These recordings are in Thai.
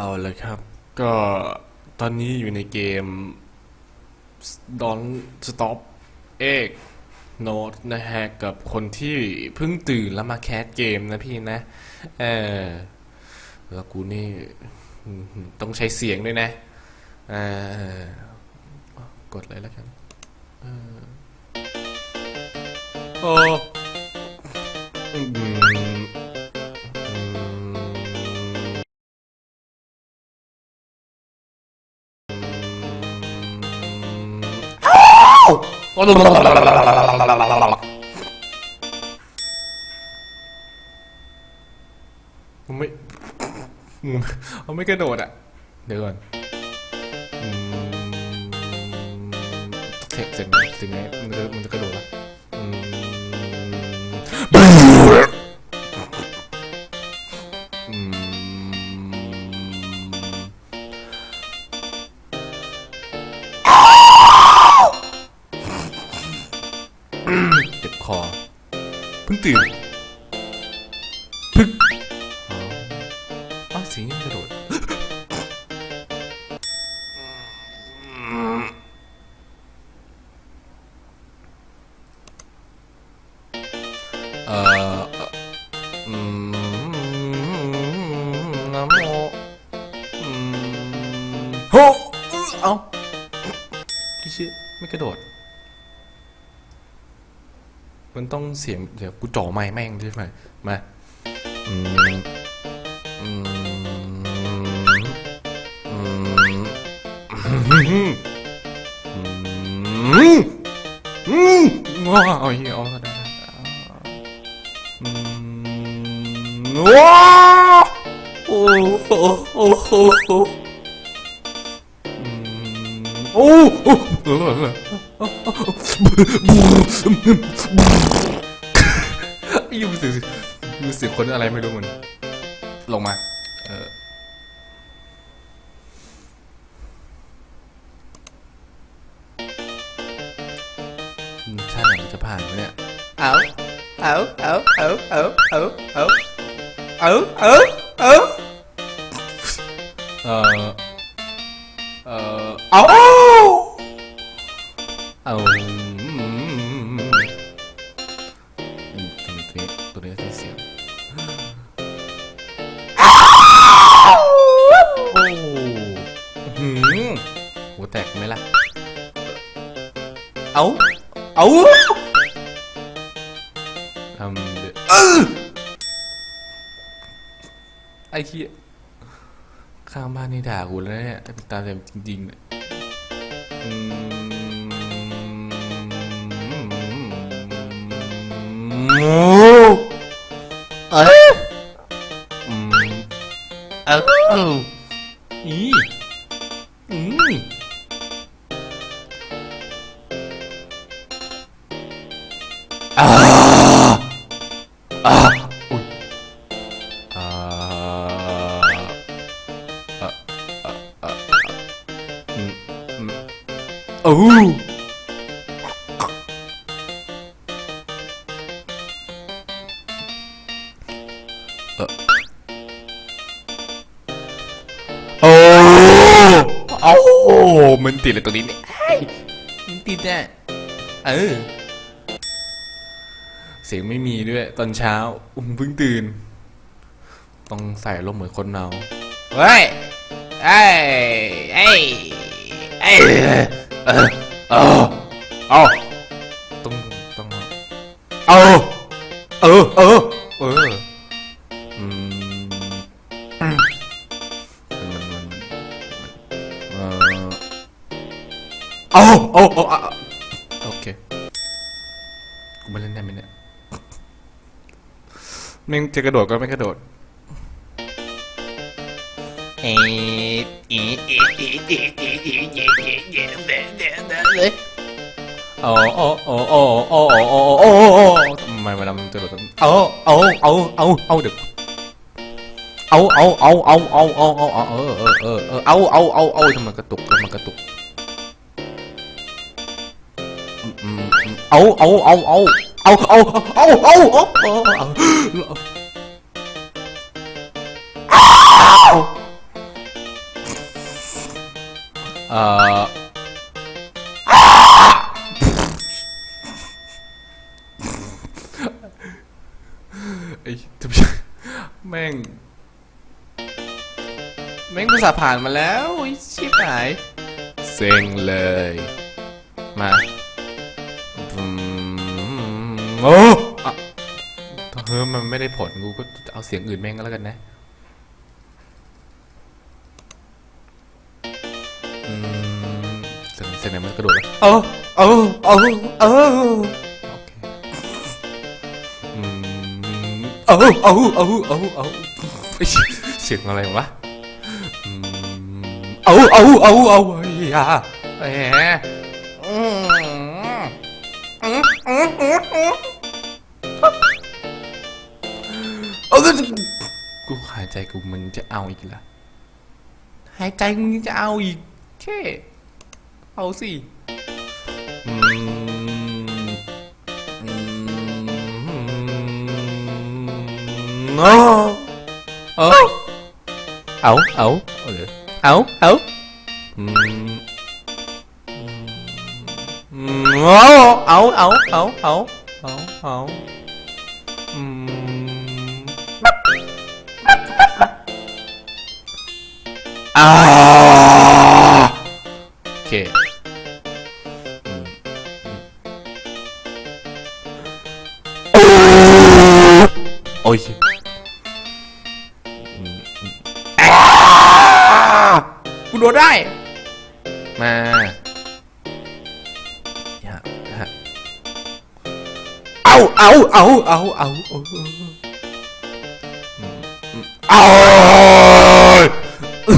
เอาเลยครับ ก็ตอนนี้อยู่ในเกม Don't Stop Egg Note นะฮะ กับคนที่เพิ่งตื่นแล้วมาแคสเกมนะพี่นะ เออ แล้วกูนี่ต้องใช้เสียงด้วยนะเออกดเลยแล้วกันโอ้ มึงไม่มันไม่กระโดดอะ เดี๋ยวก่อนอืมเสร็จเสร็จไงเสร็จไงมันจะมันจะกระโดดละอืม พิ่งตื่นเพึ่งอ๋ออ้าวเสียงยังกระโดดเอ่ออืมนะโมอืมโหเอ้าพี่ชิไม่กระโดด มันต้องเสียงเดี๋ยวกูจ่อไม้แม่งใช่ไหมมาอืมอืมอืมอืมอืมว้าวเอาเอาได้อืมว้าโอ้โหโอ้โหอืม โอ้โอ้เออเออไอ้ยูเสึกรู้สึกคนอะไรไม่รู้มันลงมา เอออืมชาหนมันจะผ่านวะเนี่ย เอาเอาเอาเอาเอาเอาเอาเอา ออเอาเอาอืมอืมตัวนี้ตัวนี้ตัวนี้ใช้เสียงโอ้หืมหัวแตกไหมล่ะ เอาเอาทำเดี๋ยวไอ้ที่ ข้างบ้านนี่ด่ากูแล้วเนี่ยถ้าตามแต่จริงๆเนี่ยอืมเอ้ยอืมเอาอาอีอืม อ้เออโอ้โอ้มันติดเลยตรงนี้เนี่ยเฮ้ยมันติดอะเออ เสียงไม่มีด้วย ตอนเช้า อุ้มเพิ่งตื่น ต้องใส่ลมเหมือนคนเมาเฮ้ย เอ้ย เอ้ย เอ้ย เออเออเอาต้องต้องเอาเออเออเอออืมมันมันมันเออเอาเอาเอาเอาโอเคกูมาเล่นได้ไหมเนี่ยแม่งจะกระโดดก็ไม่กระโดดเอ๊ะเอ๊ะเอ๊ะเอ๊ะเอ๊ะเอ๊ะเอ๊ะเอ๊ะเอ๊ะเอ๊ะเอ๊ะเอ๊ะเอ๊ะเลยอ๋ออ๋ออ๋ออ๋ออ๋อ อ่อไอ้ทุกอย่างแม่ง แม่งภาษาผ่านมาแล้วไอ้ชิบหาย เซ็งเลย มาโอ้เฮ้ยมันไม่ได้ผลกูก็เอาเสียงอื่นแม่งก็แล้วกันนะ เสียงเสียงไหนมันกระโดดแล้วเออเออเออเออโอเคอืมเออเออเออเออเออเอ้ยเสียงอะไรวะอืมเอาเอาเอาเอาไอ้ยาแหมอืมอืมอืมอืมอืมเอาสิกูหายใจกูมันจะเอาอีกละหายใจมึงจะเอาอีกแค่เอาสิอืมอืมเอาเอาเอาเอ โดนได้ มาอย่าฮะเอาเอาเอาเอาเอาเอาอืมอืมเอาเ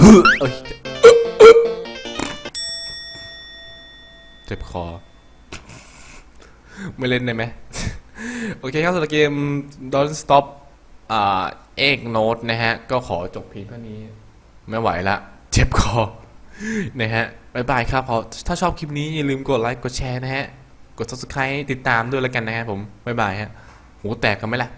อ้ยเจ็บคอ ไม่เล่นได้ไหม โอเคครับสำหรับเกม Don't Stop อ่าเอกโนตนะฮะ ก็ขอจบเพียงเท่านี้ ไม่ไหวละเจ็บคอนะฮะบายบายครับพอถ้าชอบคลิปนี้อย่าลืมกดไลค์กดแชร์นะฮะ กด subscribe ติดตามด้วยแล้วกันนะฮะผมบายบายฮะหูแตกกันไหมล่ะ